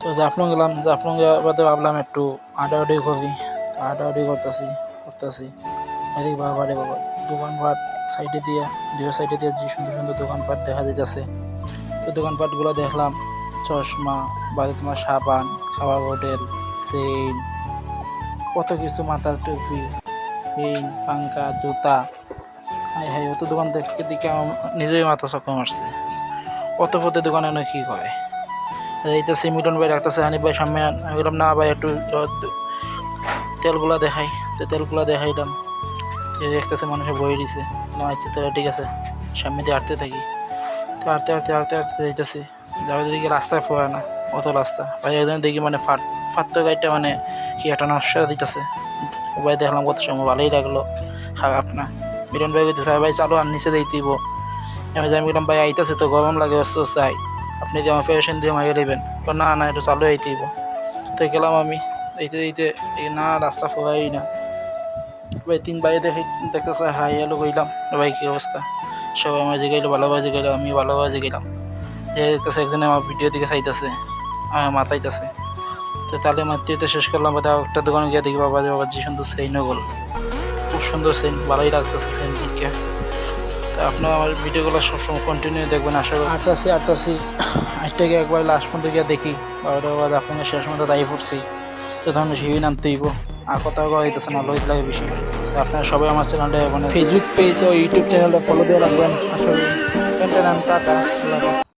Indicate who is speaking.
Speaker 1: তো জাফলং গেলাম জাফলং বাদে ভাবলাম একটু আড্ডা আডাআডি করি তো আডাআডি করতেছি করতেছি। এদিকে বাবা রে বাবা দোকানপাট সাইডে দিয়ে, দুই সাইডে দিয়ে যে সুন্দর সুন্দর দোকানপাট দেখা যাইতেছে। তো দোকানপাটগুলো দেখলাম, চশমা, বাদে তোমার সাবান খাবার হোটেল সেন কত কিছু, মাথার টুপি, পেন পাঙ্কা জুতা। হাই হাই অত দোকান দেখে দিকে আমার নিজেই মাথা চক্কর মারছে। অত পথে দোকানে কি কয়? এইটাছে মিলন ভাই রাখতেছে হানি ভাই সামনে। আমি বললাম, না ভাই, একটু তেলগুলা দেখাই। তো তেলগুলা দেখাইলাম। এই দেখতেছে, মানুষে বই দিছে। না আচ্ছা তাহলে ঠিক আছে। সামনে দিয়ে হাঁটতে থাকি। তো হাঁটতে হাঁটতে হাঁটতে হাঁটতে যাইতেছি। যাবে দিকে রাস্তায় ফোয়া না, অত রাস্তা। ভাই, একজন দেখি মানে ফাট, ফাটত গাড়িটা মানে কি একটা নকশা দিতেছে। ভাই, দেখলাম কত সময়, ভালোই লাগল। খারাপ না। মিলন ভাই কইতেছে, ভাই চালু আর নিচে দিয়ে দিব। আমি বললাম, ভাই, আইতাছে তো, গরম লাগে অস্ত চাই আপনি যে আমার পেশেন্ট দিয়ে মাইয়ে নেবেন না না একটু চালু আইতে দিব তো গেলাম আমি, এইতে এইতে, এই না, রাস্তা ফোয়াই না। ভাই, তিন ভাই দেখে দেখতেছে, হাই এলো কইলাম। ভাই, কী অবস্থা? সবাই আমার জিগাইলো ভালোভাবে জিগাইলো আমি ভালোভাবে জিগাইলাম যে দেখতেছে একজনে আমার ভিডিও দিকে চাইতেছে, আমার মাথাইতেছে তো তাহলে মাতৃতে শেষ করলাম, বা একটা দোকানে গিয়ে দেখি, বাবা যে বাবা যে সুন্দর সেইন গেল। খুব সুন্দর সেইন ভালোই লাগতেছে তো আপনারা আমার ভিডিওগুলো সবসময় কন্টিনিউ দেখবেন আশা করি। আটটাছি আটটাছি আটটাকে একবার লাস্ট পর্যন্ত গিয়ে দেখি। আবার আপনার শেষ মতো দায়ী পড়ছি। তো ধরুন সেই নাম হইব। আর কোথাও হইতেছে না লোহিত লাগে বেশি তো আপনারা সবাই আমার চ্যানেলটা মানে ফেসবুক পেজ ও ইউটিউব চ্যানেলটা ফলো দিয়ে রাখবেন। আশা করি। টাটা।